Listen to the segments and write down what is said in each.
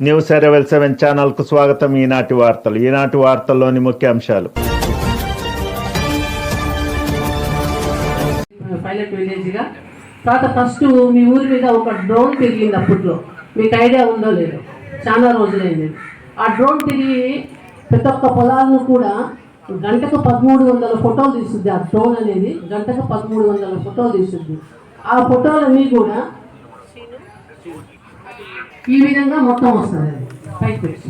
News ఎరవెల్ seven ఛానల్కు స్వాగతం. ఈనాటి వార్తలు. ఈనాటి వార్తల్లోని ముఖ్యాంశాలు పైలట్ విలేజ్గా. తర్వాత ఫస్ట్ మీ ఊరి మీద ఒక డ్రోన్ తిరిగింది అప్పట్లో. మీకు ఐడియా ఉందో లేదో. చాలా రోజులైంది. ఆ డ్రోన్ తిరిగి ప్రతి ఒక్క పొలాలను కూడా గంటకు పదమూడు వందల ఫోటోలు తీస్తుంది. ఆ డ్రోన్ అనేది గంటకు పదమూడు వందల ఫోటోలు తీస్తుంది. ఆ ఫోటోలన్నీ కూడా ఈ విధంగా మొత్తం వస్తుంది. అది పైకి వచ్చి.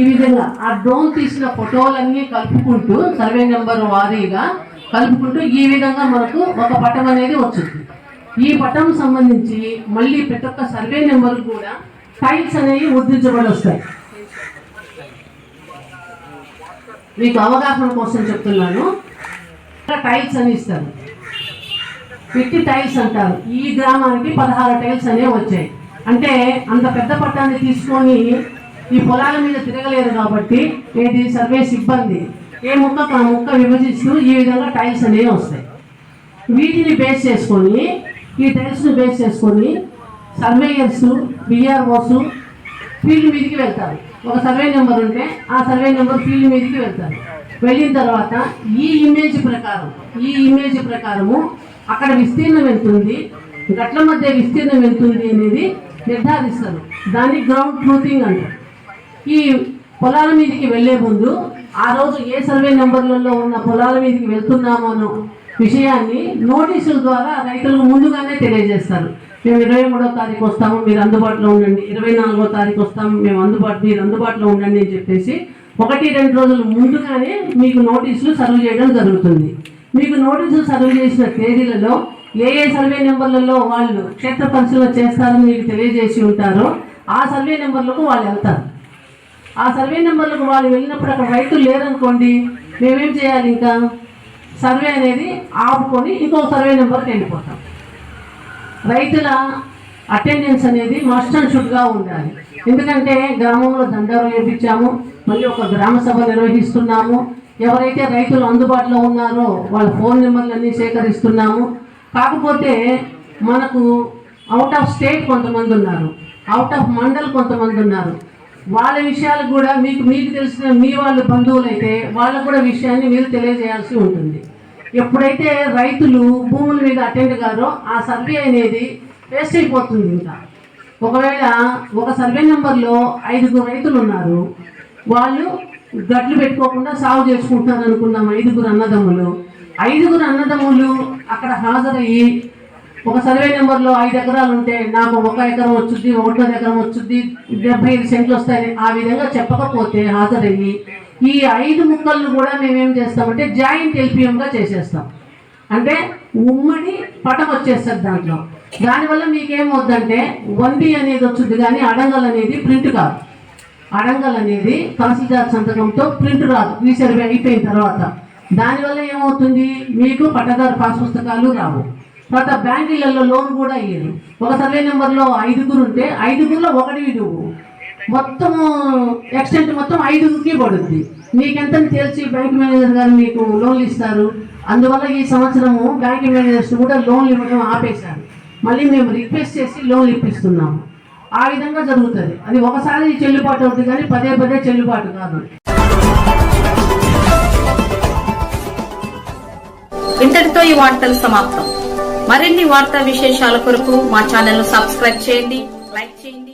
ఈ విధంగా ఆ డ్రోన్ తీసిన ఫోటోలన్నీ కలుపుకుంటూ సర్వే నెంబర్ వారీగా కలుపుకుంటూ ఈ విధంగా మనకు ఒక పటం అనేది వచ్చింది. ఈ పటం సంబంధించి మళ్ళీ ప్రతి ఒక్క సర్వే నెంబర్ కూడా టైల్స్ అనేవి ముద్రించబడి వస్తాయి. మీకు అవగాహన కోసం చెప్తున్నాను. టైల్స్ అని ఇస్తారు. ఫిఫ్టీ టైల్స్ అంటారు. ఈ గ్రామానికి పదహారు టైల్స్ అనేవి వచ్చాయి. అంటే అంత పెద్ద పట్టాన్ని తీసుకొని ఈ పొలాల మీద తిరగలేరు కాబట్టి ఏది సర్వే సిబ్బంది. ఏ ముక్క ఆ ముక్క విభజిస్తూ ఈ విధంగా టైల్స్ అనేవి వస్తాయి. వీటిని బేస్ చేసుకొని ఈ టైల్స్ని బేస్ చేసుకొని సర్వేయర్స్ బిఆర్ఓస్ ఫీల్డ్ మీదకి వెళ్తారు. ఒక సర్వే నెంబర్ ఉంటే ఆ సర్వే నెంబర్ ఫీల్డ్ మీదకి వెళ్తారు. వెళ్ళిన తర్వాత ఈ ఇమేజ్ ప్రకారం ఈ ఇమేజ్ ప్రకారము అక్కడ విస్తీర్ణం వెళ్తుంది గట్ల మధ్య విస్తీర్ణం వెళ్తుంది అనేది నిర్ధారిస్తారు. దాన్ని గ్రౌండ్ ట్రూతింగ్ అంటారు. ఈ పొలాల మీదకి వెళ్ళే ముందు ఆ రోజు ఏ సర్వే నెంబర్లలో ఉన్న పొలాల మీదకి వెళ్తున్నామో అన్న విషయాన్ని నోటీసుల ద్వారా రైతులకు ముందుగానే తెలియజేస్తారు. మేము ఇరవై మూడో తారీఖు వస్తాము మీరు అందుబాటులో ఉండండి. ఇరవై నాలుగో తారీఖు వస్తాము మేము అందుబాటు మీరు అందుబాటులో ఉండండి అని చెప్పేసి ఒకటి రెండు రోజులు ముందుగానే మీకు నోటీసులు సర్వ్ చేయడం జరుగుతుంది. మీకు నోటీసులు సర్వ్ చేసిన తేదీలలో ఏ ఏ సర్వే నెంబర్లలో వాళ్ళు క్షేత్ర పరిశీలన చేస్తారని మీకు తెలియజేసి ఉంటారో ఆ సర్వే నెంబర్లకు వాళ్ళు వెళ్తారు. ఆ సర్వే నెంబర్లకు వాళ్ళు వెళ్ళినప్పుడు అక్కడ రైతులు లేరనుకోండి మేమేం చేయాలి ఇంకా? సర్వే అనేది ఆపుకొని ఇంకో సర్వే నెంబర్కి వెళ్ళిపోతాం. రైతుల అటెండెన్స్ అనేది మస్ట్ అండ్ షుడ్గా ఉండాలి. ఎందుకంటే గ్రామంలో దండాలు వేయించాము మళ్ళీ ఒక గ్రామ సభ నిర్వహిస్తున్నాము. ఎవరైతే రైతులు అందుబాటులో ఉన్నారో వాళ్ళ ఫోన్ నెంబర్లన్నీ సేకరిస్తున్నాము. కాకపోతే మనకు అవుట్ ఆఫ్ స్టేట్ కొంతమంది ఉన్నారు. అవుట్ ఆఫ్ మండల్ కొంతమంది ఉన్నారు. వాళ్ళ విషయాలు కూడా మీకు మీకు తెలిసిన మీ వాళ్ళ బంధువులైతే వాళ్ళకు కూడా విషయాన్ని మీరు తెలియజేయాల్సి ఉంటుంది. ఎప్పుడైతే రైతులు భూముల మీద అటెండ్ కారో ఆ సర్వే అనేది వేస్ట్ అయిపోతుంది ఇంకా. ఒకవేళ ఒక సర్వే నెంబర్లో ఐదుగురు రైతులు ఉన్నారు వాళ్ళు గట్లు పెట్టుకోకుండా సాగు చేసుకుంటున్నారు అనుకున్నాం ఐదుగురు అన్నదమ్ములు ఐదుగురు అన్నదమ్ములు అక్కడ హాజరయ్యి ఒక సర్వే నెంబర్లో ఐదు ఎకరాలు ఉంటే నాకు ఒక ఎకరం వచ్చుద్ది ఒకటో ఎకరం వచ్చుద్ది డెబ్బై ఐదు సెంట్లు వస్తాయని ఆ విధంగా చెప్పకపోతే హాజరయ్యి ఈ ఐదు ముక్కలను కూడా మేమేం చేస్తామంటే జాయింట్ ఎల్పిఎంగా చేసేస్తాం. అంటే ఉమ్మడి పటం వచ్చేస్తుంది దాంట్లో. దానివల్ల మీకేమవుద్దంటే వంది వండి అనేది వచ్చుద్ది కానీ అడంగల్ అనేది ప్రింట్ కాదు. అడంగల్ అనేది తహసీల్దార్ సంతకంతో ప్రింట్ రాదు. ఈ సర్వే అయిపోయిన తర్వాత. దానివల్ల ఏమవుతుంది? మీకు పట్టదారు పాస్ పుస్తకాలు రావు. తర్వాత బ్యాంకులలో లోన్ కూడా ఇయ్యరు. ఒక సర్వే నెంబర్లో ఐదుగురు ఉంటే ఐదుగురులో ఒకటి నువ్వు. మొత్తము ఎక్స్టెంట్ మొత్తం ఐదుగురికి పడుద్ది. నీకెంత తెలిసి బ్యాంక్ మేనేజర్ గారు మీకు లోన్లు ఇస్తారు? అందువల్ల ఈ సంవత్సరము బ్యాంక్ మేనేజర్స్ కూడా లోన్లు ఇవ్వడం ఆపేశారు. మళ్ళీ మేము రిక్వెస్ట్ చేసి లోన్లు ఇప్పిస్తున్నాము. ఆ విధంగా జరుగుతుంది. అది ఒకసారి చెల్లుబాటు అవుతుంది కానీ పదే పదే చెల్లుబాటు కాదు. ఇంతటితో ఈ వార్తలు సమాప్తం. మరిన్ని వార్తా విశేషాల కొరకు మా ఛానల్ను సబ్స్క్రైబ్ చేయండి లైక్ చేయండి.